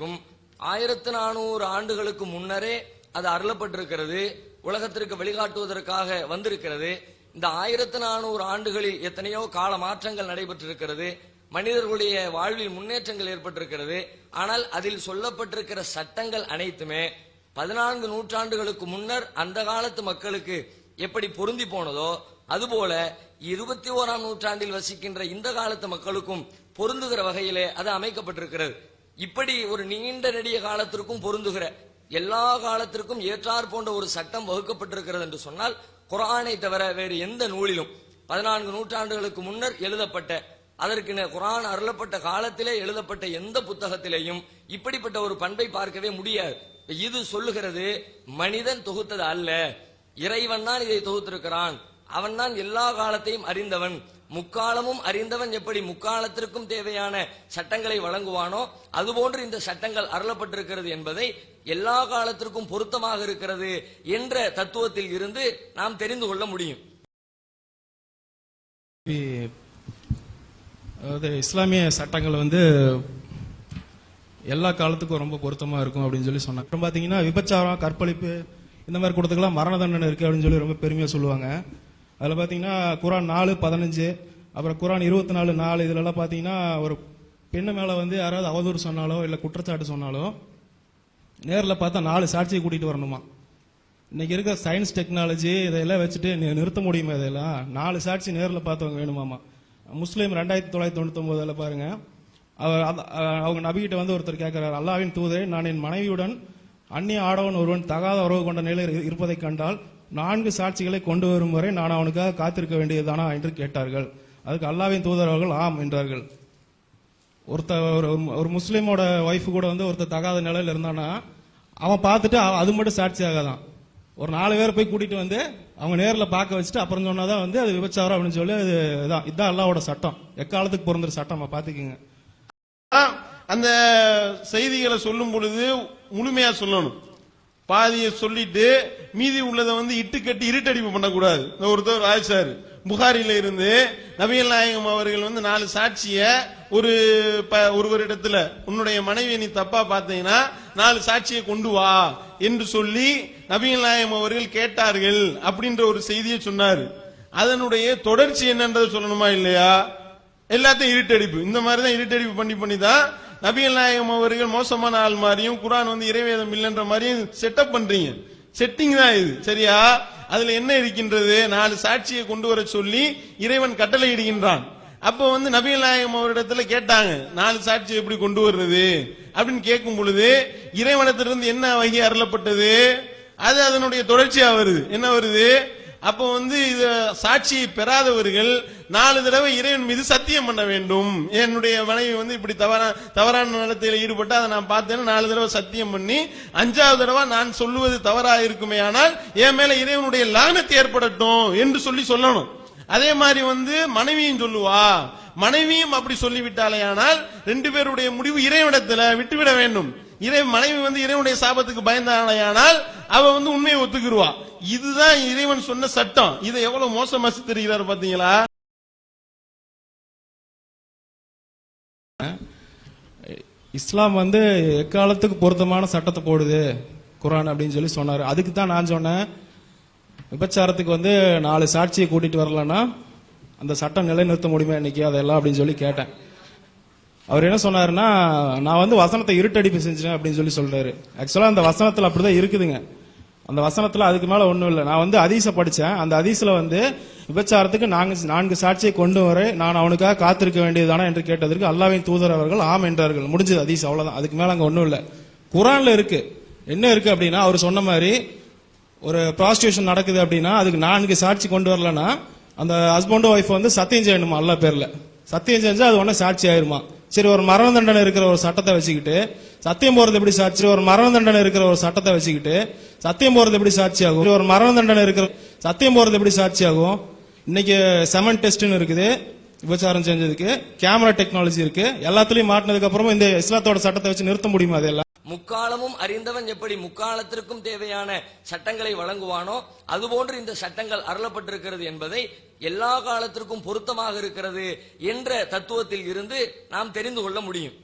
க்கும் ஆயிரத்து நானூறு ஆண்டுகளுக்கு முன்னரே அது அருளப்பட்டிருக்கிறது. உலகத்திற்கு வழிகாட்டுவதற்காக வந்திருக்கிறது. இந்த ஆயிரத்து நானூறு ஆண்டுகளில் எத்தனையோ கால மாற்றங்கள் நடைபெற்றிருக்கிறது. மனிதர்களுடைய வாழ்வில் முன்னேற்றங்கள் ஏற்பட்டிருக்கிறது. ஆனால் அதில் சொல்லப்பட்டிருக்கிற சட்டங்கள் அனைத்துமே பதினான்கு நூற்றாண்டுகளுக்கு முன்னர் அந்த காலத்து மக்களுக்கு எப்படி பொருந்தி போனதோ அதுபோல இருபத்தி ஓராம் நூற்றாண்டில் வசிக்கின்ற இந்த காலத்து மக்களுக்கும் பொருந்துகிற வகையிலே அது அமைக்கப்பட்டிருக்கிறது. இப்படி ஒரு நீண்ட நெடிய காலத்திற்கும் பொருந்துகிற எல்லா காலத்திற்கும் ஏற்றார் போன்ற ஒரு சட்டம் வகுக்கப்பட்டிருக்கிறது என்று சொன்னால் குரானை தவிர வேறு எந்த நூலிலும் பதினான்கு நூற்றாண்டுகளுக்கு முன்னர் எழுதப்பட்ட அதற்கு குரான் அருளப்பட்ட காலத்திலே எழுதப்பட்ட எந்த புத்தகத்திலேயும் இப்படிப்பட்ட ஒரு பண்பை பார்க்கவே முடியாது. இது சொல்லுகிறது மனிதன் தொகுத்தது அல்ல. இறைவன் தான் இதை தொகுத்திருக்கிறான். அவன் தான் எல்லா காலத்தையும் அறிந்தவன். முக்காலமும் அறிந்தவன் எப்படி முக்காலத்திற்கும் தேவையான சட்டங்களை வழங்குவானோ அதுபோன்று இந்த சட்டங்கள் அருளப்பட்டிருக்கிறது என்பதை எல்லா காலத்திற்கும் பொருத்தமாக இருக்கிறது என்ற தத்துவத்தில் இருந்து நாம் தெரிந்து கொள்ள முடியும். அதாவது இஸ்லாமிய சட்டங்கள் வந்து எல்லா காலத்துக்கும் ரொம்ப பொருத்தமா இருக்கும் அப்படின்னு சொல்லி சொன்னாங்க. அப்புறம் பாத்தீங்கன்னா விபச்சாரம் கற்பழிப்பு இந்த மாதிரி கொடுத்துக்கலாம் மரண தண்டனை இருக்கு அப்படின்னு சொல்லி ரொம்ப பெருமையா சொல்லுவாங்க. அதில் பார்த்தீங்கன்னா குரான் நாலு பதினஞ்சு அப்புறம் குரான் இருபத்தி நாலு நாலு இதுல பார்த்தீங்கன்னா ஒரு பெண்ணு மேலே வந்து யாராவது அவதூறு சொன்னாலோ இல்லை குற்றச்சாட்டு சொன்னாலோ நேரில் பார்த்தா நாலு சாட்சியை கூட்டிகிட்டு வரணுமா? இன்னைக்கு இருக்க சயின்ஸ் டெக்னாலஜி இதையெல்லாம் வச்சுட்டு நிறுத்த முடியுமா இதெல்லாம்? நாலு சாட்சி நேரில் பார்த்தவங்க வேணுமாமா? முஸ்லீம் ரெண்டாயிரத்தி தொள்ளாயிரத்தி தொண்ணூத்தொம்பதில் பாருங்கள் பாருங்க. அவர் அவங்க நபிகிட்ட வந்து ஒருத்தர் கேட்கிறார் அல்லாவின் தூதரே நான் என் மனைவியுடன் அந்நிய ஆடவன் ஒருவன் தகாத உறவு கொண்ட நிலையில் இருப்பதை கண்டால் நான்கு சாட்சிகளை கொண்டு வரும் வரை நான் அவனுக்காக காத்திருக்க வேண்டியதுதானா என்று கேட்டார்கள். அதுக்கு அல்லாவின் தூதர் அவர்கள் ஆம் என்றார்கள். ஒருத்த ஒரு ஒரு முஸ்லீமோட ஒய்ஃப் கூட வந்து ஒருத்தர் தகாத நிலையில இருந்தானா அவன் பார்த்துட்டு அது மட்டும் சாட்சி ஆகாதான் ஒரு நாலு பேரை போய் கூட்டிட்டு வந்து அவங்க நேரில் பார்க்க வச்சுட்டு அப்புறம் சொன்னாதான் வந்து அது விபச்சாரம் அப்படின்னு சொல்லி அது இதான். இதான் அல்லாவோட சட்டம். எக்காலத்துக்கு பிறந்த சட்டம் பார்த்துக்குங்க. அந்த செய்திகளை சொல்லும் பொழுது முழுமையா சொல்லணும். பாதியை சொல்லிட்டு மீதி உள்ளதை வந்து இட்டு கட்டி இருட்டடிப்பு பண்ணக்கூடாது. இந்த ஒருத்தர் ராஜாரு புகாரில இருந்து நபிகள் நாயகம் அவர்கள் வந்து நாலு சாட்சிய ஒரு ப- ஒருவரிடத்துல உன்னுடைய மனைவியை நீ தப்பா பார்த்தீங்கன்னா நாலு சாட்சியை கொண்டு வா என்று சொல்லி நபிகள் நாயகம் அவர்கள் கேட்டார்கள் அப்படின்ற ஒரு செய்தியை சொன்னார். அதனுடைய தொடர்ச்சி என்னன்றது சொல்லணுமா இல்லையா? எல்லாத்தையும் இருட்டடிப்பு. இந்த மாதிரி தான் இருட்டடிப்பு பண்ணி பண்ணி தான் நபிகள் நாயகம் அவர்கள் மோசமான ஆள் மாதிரியும் குரான் வந்து இறைவேதம் இல்லைன்ற மாதிரியும் செட்டப் பண்றீங்க. செட்டிங் தான் இது. சரியா? அதுல என்ன இருக்கின்றது? நாலு சாட்சியை கொண்டு வர சொல்லி இறைவன் கட்டளை இடுகின்றான் அப்ப வந்து நபிகள் நாயகம் அவரிடத்துல கேட்டாங்க நாலு சாட்சி எப்படி கொண்டு வர்றது? அப்படின்னு கேட்கும் பொழுது இறைவனத்திலிருந்து என்ன வகை அருளப்பட்டது? அது அதனுடைய தொடர்ச்சியா வருது. என்ன வருது? அப்ப வந்து இது சாட்சியை பெறாதவர்கள் நாலு தடவை இறைவன் மீது சத்தியம் பண்ண வேண்டும். என்னுடைய மனைவி வந்து இப்படி தவறா தவறான நடத்தையில ஈடுபட்டு அதை நான் பார்த்தேன்னு நாலு தடவை சத்தியம் பண்ணி அஞ்சாவது தடவை நான் சொல்லுவது தவறா இருக்குமே ஆனால் என் மேல இறைவனுடைய லானத்து ஏற்படட்டும் என்று சொல்லி சொல்லணும். அதே மாதிரி வந்து மனைவியும் சொல்லுவா மனைவியும் அப்படி சொல்லிவிட்டாலே ஆனால் ரெண்டு பேருடைய முடிவு இறைவனிடத்துல விட்டுவிட வேண்டும். இறை மனைவி வந்து இறைவனுடைய சாபத்துக்கு பயந்தானால் அவ வந்து உண்மையை ஒத்துக்கிருவா. இதுதான் இறைவன் சொன்ன சட்டம். இதை எவ்வளவு மோசமா சித்தரிக்கிறார் பாத்தீங்களா? இஸ்லாம் வந்து எக்காலத்துக்கு பொருத்தமான சட்டத்தை போடுது குரான் அப்படின்னு சொல்லி சொன்னாரு. அதுக்கு தான் நான் சொன்னேன். விபச்சாரத்துக்கு வந்து நாலு சாட்சியை கூட்டிட்டு வரலன்னா அந்த சட்டம் நிலைநிறுத்த முடியுமா இன்னைக்கு அதெல்லாம் அப்படின்னு சொல்லி கேட்டேன். அவர் என்ன சொன்னாருன்னா நான் வந்து வசனத்தை இருட்டடிப்பு செஞ்சேன் அப்படின்னு சொல்லி சொல்றாரு. ஆக்சுவலா அந்த வசனத்துல அப்படிதான் இருக்குதுங்க. அந்த வசனத்துல அதுக்கு மேல ஒண்ணும் இல்லை. நான் வந்து அதீச படிச்சேன். அந்த அதீசில வந்து விபச்சாரத்துக்கு நான்கு நான்கு சாட்சியை கொண்டு வரை நான் அவனுக்காக காத்திருக்க வேண்டியதுதானா என்று கேட்டதற்கு அல்லாவின் தூதர் அவர்கள் ஆம் என்றார்கள். முடிஞ்சது அதீஸ் அவ்வளவுதான். அதுக்கு மேல அங்க ஒண்ணும் இல்லை. குரான்ல இருக்கு. என்ன இருக்கு அப்படின்னா அவர் சொன்ன மாதிரி ஒரு ப்ராஸ்டியூஷன் நடக்குது அப்படின்னா அதுக்கு நான்கு சாட்சி கொண்டு வரலன்னா அந்த ஹஸ்பண்டும் ஒய்ஃப் வந்து சத்தியம் செய்யணுமா? அல்ல பேர்ல. சத்தியம் செஞ்சா அது உடனே சாட்சி ஆயிருமா? சரி ஒரு மரண தண்டனை இருக்கிற ஒரு சட்டத்தை வச்சுக்கிட்டு சத்தியம் போறது எப்படி சாட்சி? ஒரு மரண தண்டனை இருக்கிற ஒரு சட்டத்தை வச்சுக்கிட்டு சத்தியம் போறது எப்படி சாட்சி ஆகும்? ஒரு மரண தண்டனை இருக்கிற சத்தியம் போறது எப்படி சாட்சி ஆகும்? இன்னைக்கு செமன் டெஸ்ட்னு இருக்குது விபச்சாரம் செஞ்சதுக்கு கேமரா டெக்னாலஜி இருக்கு எல்லாத்துலயும் மாட்டினதுக்கு அப்புறமா இந்த இஸ்லாத்தோட சட்டத்தை வச்சு நிறுத்த முடியுமா அதெல்லாம்? முக்காலமும் அறிந்தவன் எப்படி முக்காலத்திற்கும் தேவையான சட்டங்களை வழங்குவானோ அதுபோன்று இந்த சட்டங்கள் அருளப்பட்டிருக்கிறது என்பதை எல்லா காலத்திற்கும் பொருத்தமாக இருக்கிறது என்ற தத்துவத்தில் இருந்து நாம் தெரிந்து கொள்ள முடியும்.